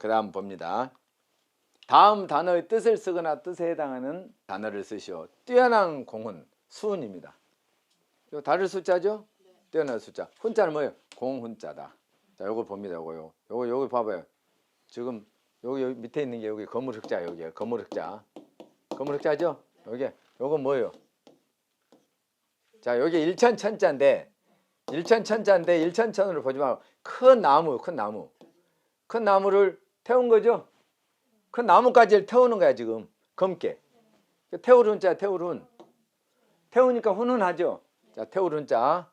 그 다음 봅니다. 다음 단어의 뜻을 쓰거나 뜻에 해당하는 단어를 쓰시오. 뛰어난 공은 수은입니다. 요 다를 숫자죠? 뛰어난 숫자. 훈자는 뭐예요? 공훈자다. 자, 요거 봅니다. 요거요. 요거 요거 봐봐요. 지금 여기, 여기 밑에 있는 게 여기 거물 흑자 여기에 거물 흑자. 거물 흑자죠? 여기 요거 뭐예요? 자, 여기 일천 천자인데 일천 천자인데 일천 천으로 보지 말고 큰 나무, 큰 나무. 큰 나무를 태운 거죠? 큰 나무까지를 태우는 거야, 지금. 검게. 태우는 자, 태우는. 태우니까 훈훈하죠? 자, 태우는 자.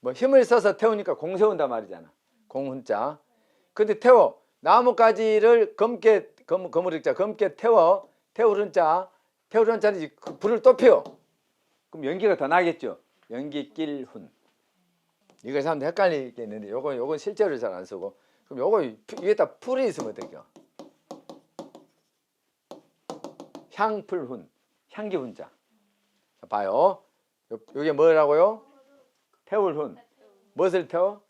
뭐 힘을 써서 태우니까 공 세운다 말이잖아. 공훈자. 근데 태워. 나무가지를 검게, 검, 검으릭자, 검게 태워. 태우는 자. 태우는 자는 그 불을 또 피워. 그럼 연기가 더 나겠죠? 연기 낄훈. 이거 사람들 헷갈리겠는데 요거 요건 실제로 잘 안 쓰고 그럼 요거 위에다 풀이 있으면 어떡해요? 향풀훈 향기 훈자. 자, 봐요. 요, 요게 뭐라고요? 태울훈. 무엇을 태워?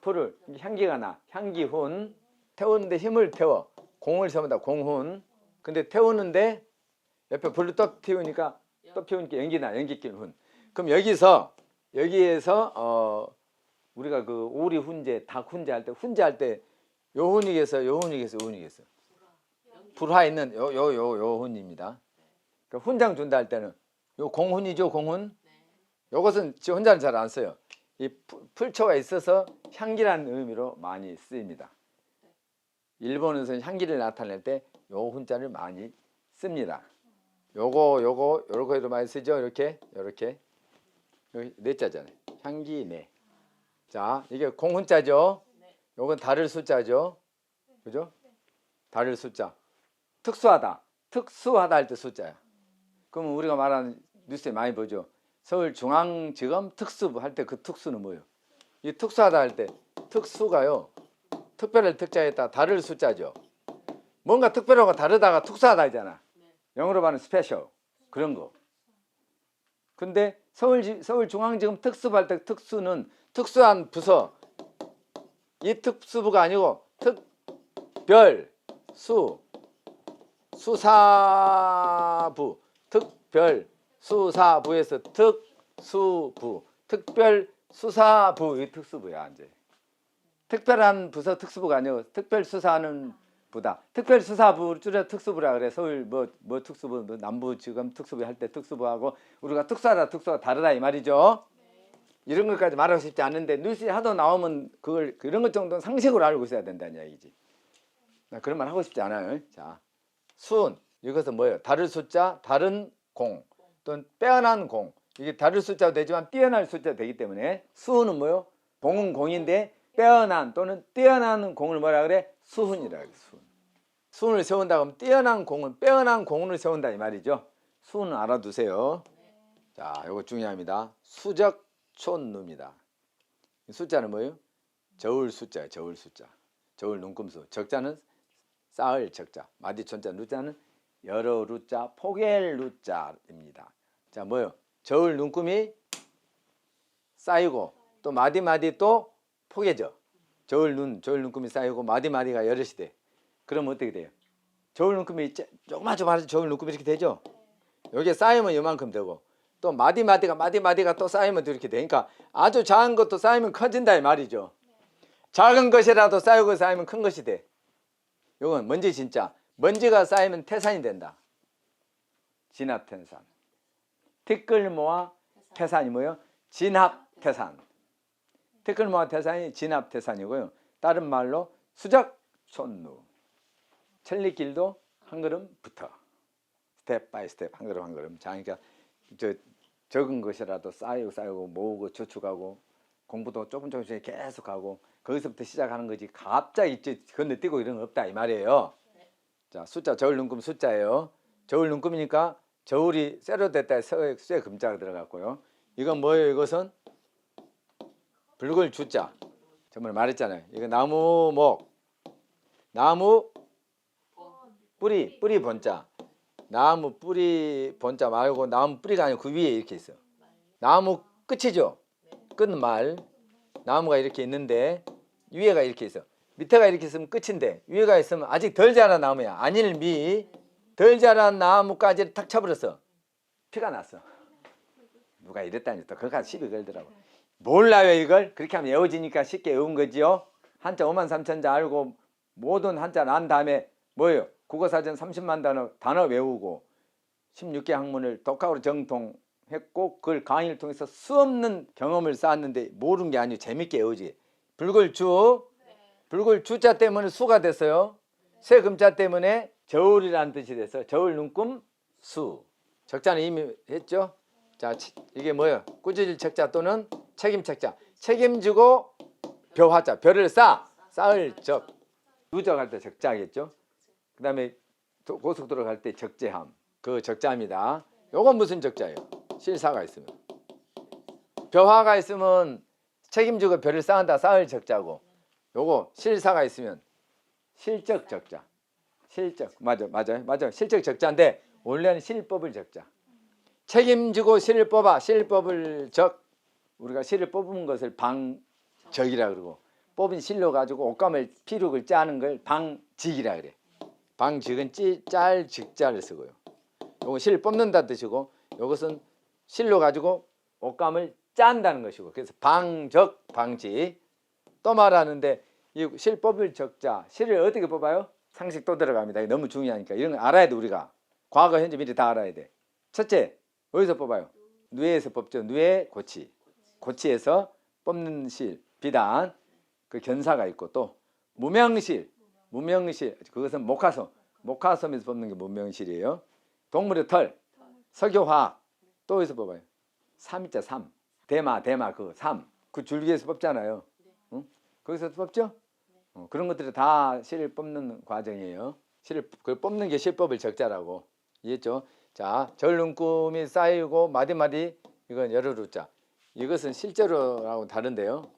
풀을. 향기가 나. 향기훈. 태우는데 힘을 태워. 공을 세운다. 공훈. 근데 태우는데 옆에 불을 또 피우니까 또 피우니까 연기나. 연기길훈. 그럼 여기서 여기에서 어 우리가 그 오리 훈제 닭 훈제 할 때 훈제 할때 요 훈이겠어 요? 훈이겠어 요? 훈이겠어 불화 있는 요 요 요 요 훈입니다. 그 훈장 준다 할 때는 요 공훈이죠 공훈? 요것은 지 혼자는 잘 안 써요. 이 풀- 풀초가 있어서 향기라는 의미로 많이 쓰입니다. 일본에서는 향기를 나타낼 때 요 훈자를 많이 씁니다. 요거 요거 요렇게도 많이 쓰죠? 이렇게 이렇게. 여기 네 자잖아요. 향기 네 자, 이게 공훈자죠. 요건 다를 숫자죠. 그죠? 다를 숫자. 특수하다. 특수하다 할 때 숫자야. 그러면 우리가 말하는 뉴스에 많이 보죠. 서울중앙지검 특수부 할 때 그 특수는 뭐예요? 이 특수하다 할 때 특수가요. 특별할 특자에다 다를 숫자죠. 뭔가 특별하고 다르다가 특수하다 하잖아. 영어로 말하는 스페셜. 그런 거. 근데 서울 서울중앙지검 때 특수는 특수한 부서. 이 특수부가 아니고 특별 수 수사부. 특별 수사부에서 특수부. 특별 수사부. 이 특수부야 이제. 특별한 부서 특수부가 아니고 특별 수사하는 부다 특별 수사부 줄여 특수부라 그래 서울 뭐 뭐 특수부 뭐 남부지검 특수부 할 때 특수부하고 우리가 특수하다 특수가 다르다 이 말이죠. 이런 것까지 말하고 싶지 않은데 뉴스에 하도 나오면 그걸 그런 것 정도는 상식으로 알고 있어야 된다는 얘기지. 나 그런 말 하고 싶지 않아요. 자, 수은 이것은 뭐예요? 다를 숫자, 다른 공 또는 빼어난 공 이게 다를 숫자도 되지만 뛰어날 숫자 되기 때문에 수은은 뭐요? 공은 공인데 빼어난 또는 뛰어난 공을 뭐라 그래? 수훈이라 그래. 수훈. 수훈을 세운다 그러면 뛰어난 공은 빼어난 공을 세운다 이 말이죠. 수훈은 알아두세요. 자, 이거 중요합니다. 수적 촌누입니다. 이 숫자는 뭐예요? 저울 숫자예요. 저울 숫자. 저울 눈금수. 적자는 쌓을 적자. 마디촌자 루자는 여러 루자 포겔 루자입니다. 자, 뭐요? 저울 눈금이 쌓이고 또 마디 마디 또 포개져. 저울 눈 저울 눈금이 쌓이고 마디 마디가 여럿이 돼. 그러면 어떻게 돼요? 저울 눈금이 짜- 조그마조그마한 저울 눈금이 이렇게 되죠? 여기에 쌓이면 이만큼 되고 또 마디 마디가 마디 마디가 또 쌓이면 또 이렇게 되니까 아주 작은 것도 쌓이면 커진다 이 말이죠. 작은 것이라도 쌓이고 쌓이면 큰 것이 돼. 이건 먼지 진짜 먼지가 쌓이면 태산이 된다. 진합태산. 티끌 모아 태산이 뭐요? 진합태산. 티끌 모아 태산이 진합태산이고요. 다른 말로 수적촌루. 천리길도 한 걸음 붙어. 스텝 바이 스텝 한 걸음 한 걸음. 자, 그러니까 저 적은 것이라도 쌓이고 쌓이고 모으고 저축하고 공부도 조금 조금씩 계속하고 거기서부터 시작하는 거지 갑자기 저 건너뛰고 이런 거 없다 이 말이에요. 자 숫자 저울 눈금 숫자예요. 저울 눈금이니까 저울이 쇠로 됐다 쇠, 쇠 금자가 들어갔고요. 이건 뭐예요? 이것은 붉을 주자. 정말 말했잖아요. 이거 나무 목 나무 뿌리 뿌리 본자. 나무 뿌리 본자 말고 나무 뿌리가 아니고 그 위에 이렇게 있어. 나무 끝이죠. 끝말 나무가 이렇게 있는데 위에가 이렇게 있어. 밑에가 이렇게 있으면 끝인데 위에가 있으면 아직 덜 자란 나무야. 안일미 덜 자란 나무까지 탁 쳐버렸어. 피가 났어. 누가 이랬다니 또 그거 시비 걸더라고. 몰라요 이걸? 그렇게 하면 외워지니까 쉽게 외운 거지요. 한자 5만 3천 자 알고 모든 한자 난 다음에 뭐예요? 국어사전 30만 단어 단어 외우고 16개 학문을 독학으로 정통했고 그걸 강의를 통해서 수없는 경험을 쌓았는데 모르는 게 아니고 재밌게 외우지. 불글주 불글 주자 때문에 수가 됐어요. 새 금자 때문에 저울이라는 뜻이 돼서 저울 눈금 수. 적자는 이미 했죠. 자 치- 이게 뭐예요? 꾸짖을 책자 또는 책임 책자. 책임지고 벼화자. 벼를 쌓 쌓을 적. 누적할 때 적자겠죠. 그 다음에 도- 고속도로 갈 때 적재함. 그 적자입니다. 요건 무슨 적자예요? 실사가 있으면. 벼화가 있으면 책임지고 벼를 쌓는다 쌓을 적자고. 요거 실사가 있으면 실적 적자. 실적. 맞아 맞아요. 맞아. 실적 적자인데 원래는 실법을 적자. 책임지고 실을 뽑아 실법을 적 우리가 실을 뽑은 것을 방적이라 그러고 뽑은 실로 가지고 옷감을 피룩을 짜는 걸 방직이라 그래 방직은 찌, 짤 직자를 쓰고요 요거 실 뽑는다 뜻이고 요것은 실로 가지고 옷감을 짠다는 것이고 그래서 방적 방지 또 말하는데 이 실법을 적자 실을 어떻게 뽑아요? 상식 또 들어갑니다. 너무 중요하니까 이런 거 알아야 돼 우리가 과거 현재 미래 다 알아야 돼. 첫째 어디서 뽑아요? 뇌에서 뽑죠. 뇌 고치 고치에서 뽑는 실 비단 그 견사가 있고 또 무명실 무명실 그것은 목화솜 목화솜에서 뽑는 게 무명실이에요. 동물의 털 석유화학 또 어디서 뽑아요? 삼이자 삼 대마 대마 그 삼 그 줄기에서 뽑잖아요. 응? 거기서 뽑죠? 어, 그런 것들이 다 실을 뽑는 과정이에요. 실을 그 뽑는 게 실법을 적자라고 이해했죠? 자, 절눈금이 쌓이고 마디마디 이건 열어루자. 이것은 실제로하고 다른데요.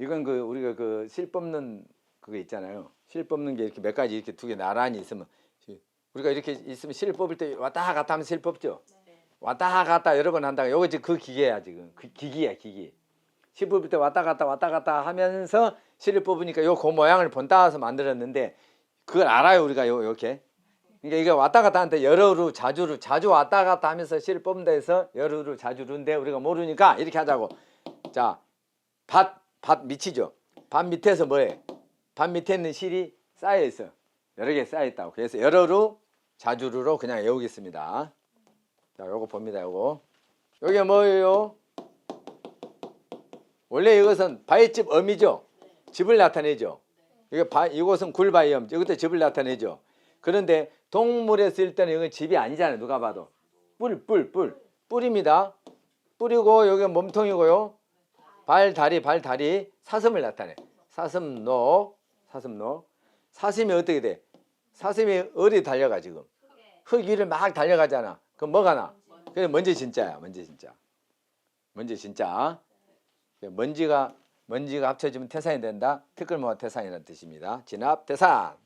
이건 그 우리가 그 실 뽑는 그거 있잖아요. 실 뽑는 게 이렇게 몇 가지 이렇게 두 개 나란히 있으면 우리가 이렇게 있으면 실 뽑을 때 왔다 갔다 하면 실 뽑죠. 왔다 갔다 여러 번 한다가 요거 지금 그 기계야 지금 그 기기야 기기. 실 뽑을 때 왔다 갔다 왔다 갔다 하면서 실을 뽑으니까 요 그 모양을 본따서 만들었는데 그걸 알아요 우리가 요 이렇게. 그러니까 이게 왔다 갔다 하는데 여러루 자주루 자주 왔다 갔다 하면서 실을 뽑는다 해서 여러루 자주루인데 우리가 모르니까 이렇게 하자고. 자, 밭, 밭 밑이죠. 밭 밑에서 뭐해? 밭 밑에 있는 실이 쌓여 있어. 여러 개 쌓여 있다고. 그래서 여러루 자주루로 그냥 외우겠습니다. 자, 요거 봅니다. 요거. 요게 뭐예요? 원래 이것은 바위집 엄이죠. 집을 나타내죠. 이거 바, 이곳은 굴바위엄. 이것도 집을 나타내죠. 그런데 동물에 쓸 때는 이건 집이 아니잖아요. 누가 봐도 뿔, 뿔, 뿔, 뿔입니다. 뿔이고 여기 몸통이고요. 발, 다리, 발, 다리, 사슴을 나타내. 사슴록, 사슴록. 사슴이 어떻게 돼? 사슴이 어디 달려가 지금? 흙 위를 막 달려가잖아. 그럼 뭐가 나? 그래 먼지 진짜야. 먼지 진짜. 먼지 진짜. 먼지가 먼지가 합쳐지면 태산이 된다. 티끌 모아 태산이라는 뜻입니다. 진압 태산.